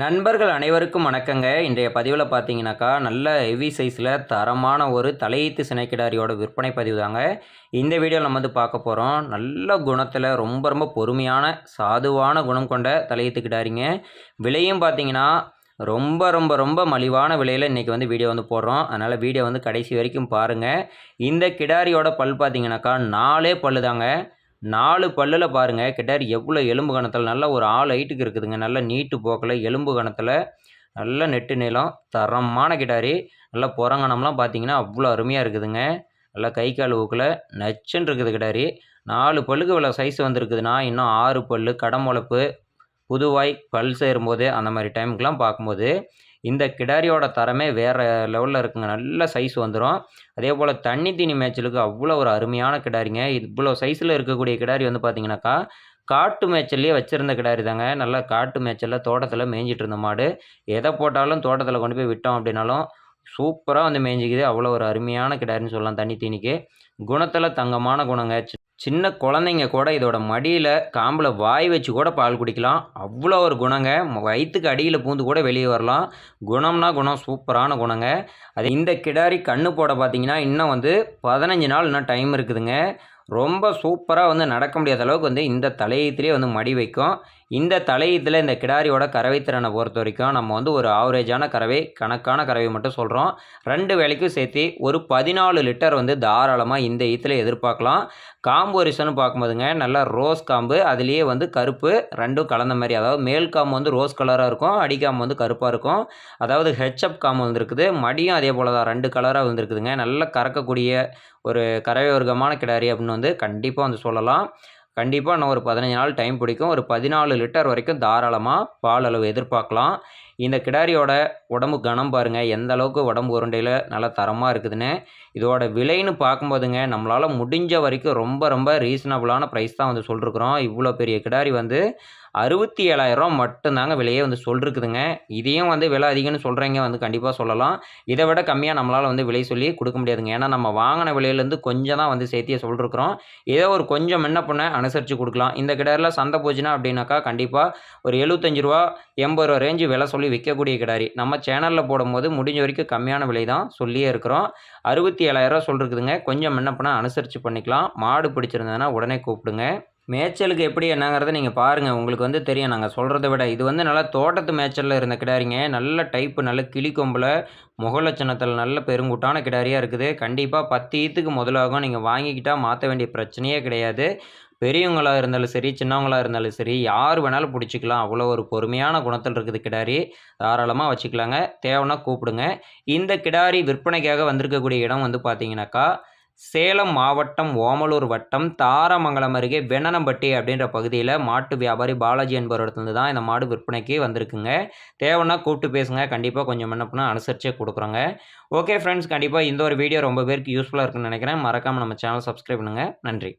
நண்பர்கள் அனைவருக்கும் வணக்கங்க. இன்றைய பதிவில் பார்த்தீங்கன்னாக்கா நல்ல ஹெவி சைஸில் தரமான ஒரு தலையீத்து சினைக்கிடாரியோட விற்பனை பதிவு தாங்க. இந்த வீடியோவில் நம்ம வந்து பார்க்க போகிறோம் நல்ல குணத்தில் ரொம்ப ரொம்ப பொறுமையான சாதுவான குணம் கொண்ட தலையீத்து கிடாரிங்க. விலையும் பார்த்தீங்கன்னா ரொம்ப ரொம்ப ரொம்ப மலிவான விலையில் இன்றைக்கி வந்து வீடியோ வந்து போடுறோம். அதனால் வீடியோ வந்து கடைசி வரைக்கும் பாருங்கள் இந்த கிடாரியோட பல் பார்த்தீங்கன்னாக்கா நாலே பல் தாங்க நாலு பல்லில் பாருங்கள் கிட்டாரி எவ்வளோ எலும்பு கணத்தில் நல்ல ஒரு ஆள் ஹைட்டுக்கு இருக்குதுங்க. நல்ல நீட்டு போக்கில் எலும்பு கணத்தில் நல்ல நெட்டு நீளம் தரமான கிட்டாரி. நல்ல புறங்கணம்லாம் பார்த்தீங்கன்னா அவ்வளோ அருமையாக இருக்குதுங்க. நல்லா கை கால் ஊக்கில் நச்சுன்னு இருக்குது கிட்டாரி. நாலு பல்லுக்கு இவ்வளோ சைஸ் வந்துருக்குதுன்னா இன்னும் ஆறு பல் கடமுளப்பு புதுவாய் பல் சேரும்போது அந்த மாதிரி டைமுக்கெலாம் பார்க்கும்போது இந்த கிடாரியோட தரமே வேறு லெவலில் இருக்குங்க. நல்ல சைஸ் வந்துடும் அதே போல் தண்ணி தீனி மேய்ச்சலுக்கு அவ்வளோ ஒரு அருமையான கிடாரிங்க. இவ்வளோ சைஸில் இருக்கக்கூடிய கிடாரி வந்து பார்த்திங்கனாக்கா காட்டு மேய்ச்சல்லையே வச்சுருந்த கிடாரி தாங்க. நல்லா காட்டு மேய்ச்சலில் தோட்டத்தில் மேய்ஞ்சிட்டு இருந்த மாடு. எதை போட்டாலும் தோட்டத்தில் கொண்டு போய் விட்டோம் அப்படின்னாலும் சூப்பராக வந்து மேய்ஞ்சிக்குது அவ்வளோ ஒரு அருமையான கிடாரின்னு சொல்லலாம். தண்ணி தீனிக்கு. குணத்தில் தங்கமான குணங்க. சின்ன குழந்தைங்க கூட இதோட மடியில் காம்பில் வாய் வச்சு கூட பால் குடிக்கலாம். அவ்வளோ ஒரு குணங்க. வயிற்றுக்கு அடியில் பூந்து கூட வெளியே வரலாம். குணம்னா குணம். சூப்பரான குணங்க. அது இந்த கிடாரி கண்ணு போட பார்த்தீங்கன்னா இன்னும் வந்து பதினஞ்சு நாள் இன்னும் டைம் இருக்குதுங்க. ரொம்ப சூப்பராக வந்து நடக்க முடியாத அளவுக்கு வந்து இந்த தலையீத்துலேயே வந்து மடி வைக்கும். இந்த தலையீட்டில் இந்த கிடாரியோட கறவைத்திறனை பொறுத்த வரைக்கும் நம்ம வந்து ஒரு ஆவரேஜான கறவை கணக்கான கறவை மட்டும் சொல்கிறோம் ரெண்டு வேலைக்கும் சேர்த்து ஒரு பதினாலு லிட்டர் வந்து தாராளமாக இந்த ஈத்தில் எதிர்பார்க்கலாம். காம்பு ஒரிசன்னு பார்க்கும்போதுங்க நல்லா ரோஸ் காம்பு அதுலேயே வந்து கருப்பு ரெண்டும் கலந்த மாதிரி. அதாவது மேல் காம்பு வந்து ரோஸ் கலராக இருக்கும் அடிக்காம்பு வந்து கருப்பாக இருக்கும். அதாவது ஹெச்அப் காம்பு வந்துருக்குது. மடியும் அதே போல் தான் ரெண்டு கலராக வந்துருக்குதுங்க. நல்லா கறக்கக்கூடிய ஒரு கறவை வர்க்கமான கிடாரி அப்படின்னு வந்து கண்டிப்பாக வந்து சொல்லலாம். கண்டிப்பாக இன்னும் ஒரு பதினஞ்சு நாள் டைம் பிடிக்கும். ஒரு பதினாலு லிட்டர் வரைக்கும் தாராளமாக பால் அளவு எதிர்பார்க்கலாம். இந்த கிடாரியோட உடம்பு கனம் பாருங்கள் எந்த அளவுக்கு உடம்பு உருண்டையில் நல்லா தரமாக இருக்குதுன்னு. இதோட விலைன்னு பார்க்கும்போதுங்க நம்மளால் முடிஞ்ச வரைக்கும் ரொம்ப ரொம்ப ரீசனபுளான ப்ரைஸ் தான் வந்து சொல்லிருக்குறோம். இவ்வளோ பெரிய கிடாரி வந்து அறுபத்தி ஏழாயிரம் மட்டும்தாங்க விலையே வந்து சொல்லிருக்குதுங்க. இதையும் வந்து விலை அதிகம்னு சொல்கிறீங்க வந்து கண்டிப்பாக சொல்லலாம். இதை விட கம்மியாக நம்மளால் வந்து விலை சொல்லி கொடுக்க முடியாதுங்க. ஏன்னா நம்ம வாங்கின விலையிலேருந்து கொஞ்சம் தான் வந்து சேர்த்தியே சொல்லிருக்குறோம். ஏதோ ஒரு கொஞ்சம் முன்ன பண்ண அனுசரித்து கொடுக்கலாம். இந்த கிடாரில் சந்தை போச்சுன்னா அப்படின்னாக்கா கண்டிப்பாக ஒரு எழுபத்தஞ்சு ரூபா எண்பது ரூபா ரேஞ்சு விலை சொல்லி விற்கக்கூடிய கிடாரி. நம்ம சேனலில் போடும்போது முடிஞ்ச வரைக்கும் கம்மியான விலை தான் சொல்லியே இருக்கிறோம். அறுபத்தி ஏழாயிரம் சொல்லிருக்குதுங்க. கொஞ்சம் என்ன பண்ண அனுசரித்து பண்ணிக்கலாம். மாடு பிடிச்சிருந்ததுன்னா உடனே கூப்பிடுங்க. மேய்ச்சலுக்கு எப்படி என்னங்கிறத நீங்கள் பாருங்கள் உங்களுக்கு வந்து தெரியும். நாங்கள் சொல்கிறத விட இது வந்து நல்லா தோட்டத்து மேய்ச்சலில் இருந்த கிடாரிங்க. நல்ல டைப்பு நல்ல கிளி கொம்பில் முகலட்சணத்தில் நல்ல பெருங்கூட்டான கிடாரியாக இருக்குது. கண்டிப்பாக பத்து ஈத்துக்கு முதலாகும். நீங்கள் வாங்கிக்கிட்டால் மாற்ற வேண்டிய பிரச்சனையே கிடையாது. பெரியவங்களாக இருந்தாலும் சரி சின்னவங்களாக இருந்தாலும் சரி யார் வேணாலும் பிடிச்சிக்கலாம். அவ்வளோ ஒரு பொறுமையான குணத்தில் இருக்குது கிடாரி. தாராளமாக வச்சுக்கலாங்க. தேவைன்னா கூப்பிடுங்க. இந்த கிடாரி விற்பனைக்காக வந்திருக்கக்கூடிய இடம் வந்து பார்த்தீங்கன்னாக்கா சேலம் மாவட்டம் ஓமலூர் வட்டம் தாராமங்கலம் அருகே வெண்ணனம்பட்டி அப்படின்ற பகுதியில் மாட்டு வியாபாரி பாலாஜி என்பவரிடத்துலேருந்து தான் இந்த மாடு விற்பனைக்கு வந்திருக்குங்க. தேவைன்னா கூப்பிட்டு பேசுங்க. கண்டிப்பாக கொஞ்சம் முன்ன அனுசரிச்சே கொடுக்குறோங்க. ஓகே ஃப்ரெண்ட்ஸ் கண்டிப்பாக இந்த ஒரு வீடியோ ரொம்ப பேருக்கு யூஸ்ஃபுல்லாக இருக்குன்னு நினைக்கிறேன். மறக்காமல் நம்ம சேனல் சப்ஸ்கிரைப் பண்ணுங்கள் நன்றி.